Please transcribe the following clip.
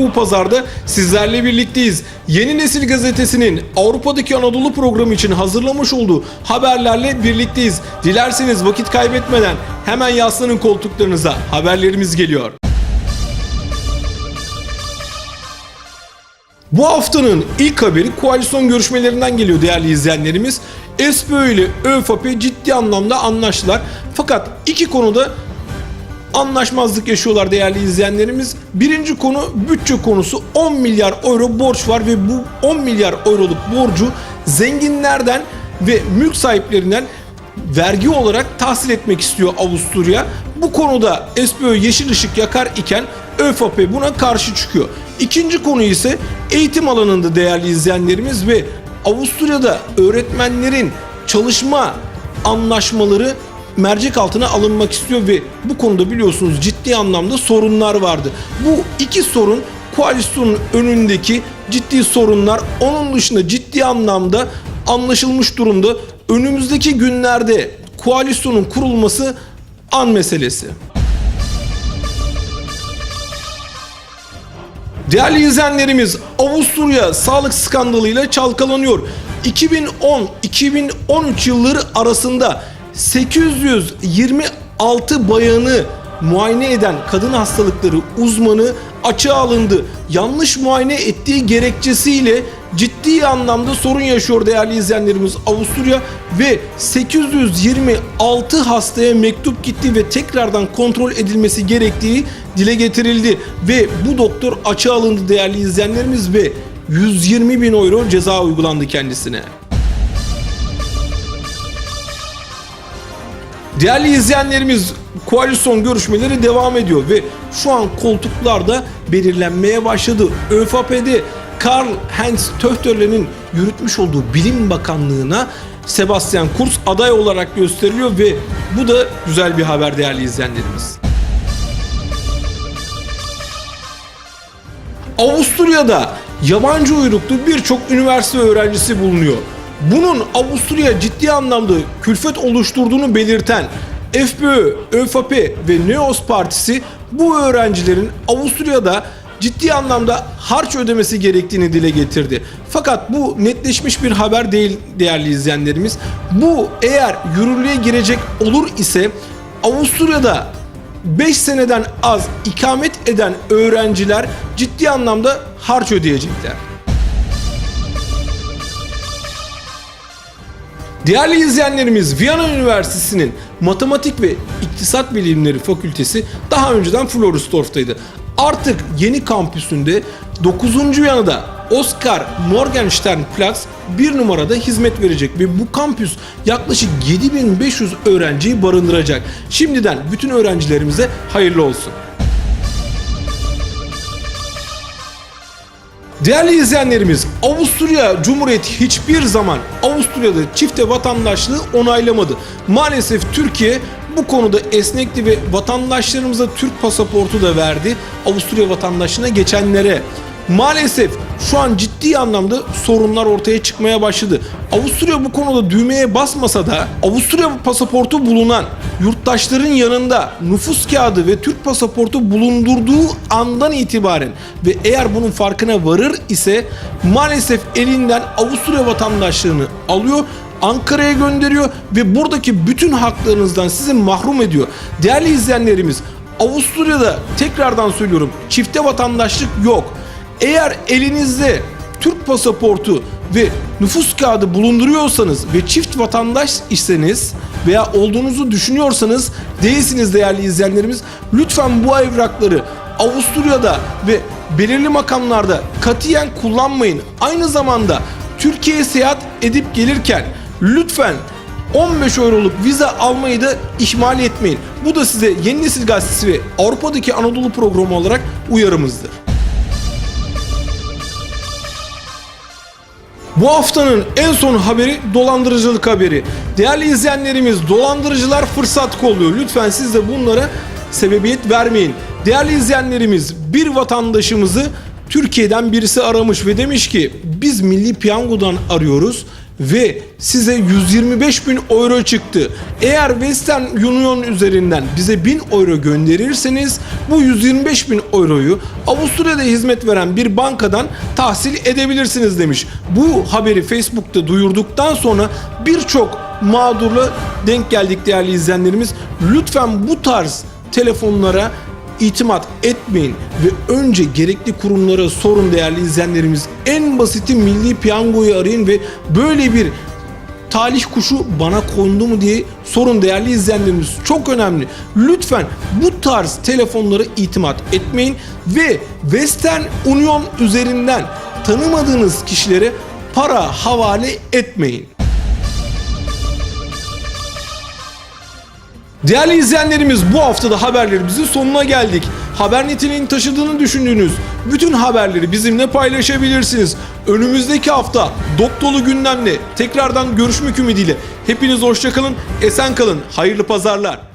bu pazarda sizlerle birlikteyiz. Yeni Nesil Gazetesi'nin Avrupa'daki Anadolu programı için hazırlamış olduğu haberlerle birlikteyiz. Dilerseniz vakit kaybetmeden hemen yaslanın koltuklarınıza. Haberlerimiz geliyor. Bu haftanın ilk haberi koalisyon görüşmelerinden geliyor değerli izleyenlerimiz. SPÖ ile ÖFP ciddi anlamda anlaştılar. Fakat iki konuda anlaşmazlık yaşıyorlar değerli izleyenlerimiz. Birinci konu bütçe konusu 10 milyar euro borç var ve bu 10 milyar euroluk borcu zenginlerden ve mülk sahiplerinden vergi olarak tahsil etmek istiyor Avusturya. Bu konuda SPÖ yeşil ışık yakar iken ÖFP buna karşı çıkıyor. İkinci konu ise eğitim alanında değerli izleyenlerimiz ve Avusturya'da öğretmenlerin çalışma anlaşmaları mercek altına alınmak istiyor ve bu konuda biliyorsunuz ciddi anlamda sorunlar vardı. Bu iki sorun koalisyonun önündeki ciddi sorunlar. Onun dışında ciddi anlamda anlaşılmış durumda. Önümüzdeki günlerde koalisyonun kurulması an meselesi. Değerli izleyenlerimiz Avusturya sağlık skandalıyla çalkalanıyor. 2010-2013 yılları arasında 826 bayanı muayene eden kadın hastalıkları uzmanı açığa alındı. Yanlış muayene ettiği gerekçesiyle ciddi anlamda sorun yaşıyor değerli izleyenlerimiz Avusturya ve 826 hastaya mektup gitti ve tekrardan kontrol edilmesi gerektiği dile getirildi ve bu doktor açığa alındı değerli izleyenlerimiz ve 120 bin euro ceza uygulandı kendisine. Değerli izleyenlerimiz koalisyon görüşmeleri devam ediyor ve şu an koltuklarda belirlenmeye başladı. ÖFP'de Karl Heinz Töchterlen'in yürütmüş olduğu Bilim Bakanlığı'na Sebastian Kurz aday olarak gösteriliyor ve bu da güzel bir haber değerli izleyenlerimiz. Avusturya'da yabancı uyruklu birçok üniversite öğrencisi bulunuyor. Bunun Avusturya ciddi anlamda külfet oluşturduğunu belirten FPÖ, ÖFP ve Neos Partisi bu öğrencilerin Avusturya'da ciddi anlamda harç ödemesi gerektiğini dile getirdi. Fakat bu netleşmiş bir haber değil değerli izleyenlerimiz. Bu eğer yürürlüğe girecek olur ise Avusturya'da 5 seneden az ikamet eden öğrenciler ciddi anlamda harç ödeyecekler. Değerli izleyenlerimiz Viyana Üniversitesi'nin Matematik ve İktisat Bilimleri Fakültesi daha önceden Florisdorf'taydı. Artık yeni kampüsünde 9. Viyana'da Oscar Morgenstern Platz bir numarada hizmet verecek ve bu kampüs yaklaşık 7500 öğrenciyi barındıracak. Şimdiden bütün öğrencilerimize hayırlı olsun. Değerli izleyenlerimiz, Avusturya Cumhuriyeti hiçbir zaman Avusturya'da çifte vatandaşlığı onaylamadı. Maalesef Türkiye bu konuda esnekti ve vatandaşlarımıza Türk pasaportu da verdi Avusturya vatandaşlığına geçenlere. Maalesef şu an ciddi anlamda sorunlar ortaya çıkmaya başladı. Avusturya bu konuda düğmeye basmasa da Avusturya pasaportu bulunan yurttaşların yanında nüfus kağıdı ve Türk pasaportu bulundurduğu andan itibaren ve eğer bunun farkına varır ise maalesef elinden Avusturya vatandaşlığını alıyor Ankara'ya gönderiyor ve buradaki bütün haklarınızdan sizi mahrum ediyor. Değerli izleyenlerimiz Avusturya'da tekrardan söylüyorum çifte vatandaşlık yok. Eğer elinizde Türk pasaportu ve nüfus kağıdı bulunduruyorsanız ve çift vatandaş iseniz veya olduğunuzu düşünüyorsanız değilsiniz değerli izleyenlerimiz. Lütfen bu evrakları Avusturya'da ve belirli makamlarda katiyen kullanmayın. Aynı zamanda Türkiye'ye seyahat edip gelirken lütfen 15 euroluk vize almayı da ihmal etmeyin. Bu da size Yeni Nesil Gazetesi ve Avrupa'daki Anadolu programı olarak uyarımızdır. Bu haftanın en son haberi dolandırıcılık haberi. Değerli izleyenlerimiz dolandırıcılar fırsat kolluyor. Lütfen siz de bunlara sebebiyet vermeyin. Değerli izleyenlerimiz bir vatandaşımızı Türkiye'den birisi aramış ve demiş ki biz Milli Piyango'dan arıyoruz ve size 125 bin euro çıktı. Eğer Western Union üzerinden bize 1000 euro gönderirseniz bu 125 bin euroyu Avusturya'da hizmet veren bir bankadan tahsil edebilirsiniz demiş. Bu haberi Facebook'ta duyurduktan sonra birçok mağdurla denk geldik değerli izleyenlerimiz. Lütfen bu tarz telefonlara itimat etmeyin ve önce gerekli kurumlara sorun değerli izleyenlerimiz. En basiti Milli Piyango'yu arayın ve böyle bir talih kuşu bana kondu mu diye sorun değerli izleyenlerimiz. Çok önemli. Lütfen bu tarz telefonlara itimat etmeyin ve Western Union üzerinden tanımadığınız kişilere para havale etmeyin. Değerli izleyenlerimiz bu haftada haberlerimizin sonuna geldik. Haber niteliğini taşıdığını düşündüğünüz bütün haberleri bizimle paylaşabilirsiniz. Önümüzdeki hafta dop dolu gündemle tekrardan görüşmek ümidiyle. Hepiniz hoşçakalın, esen kalın, hayırlı pazarlar.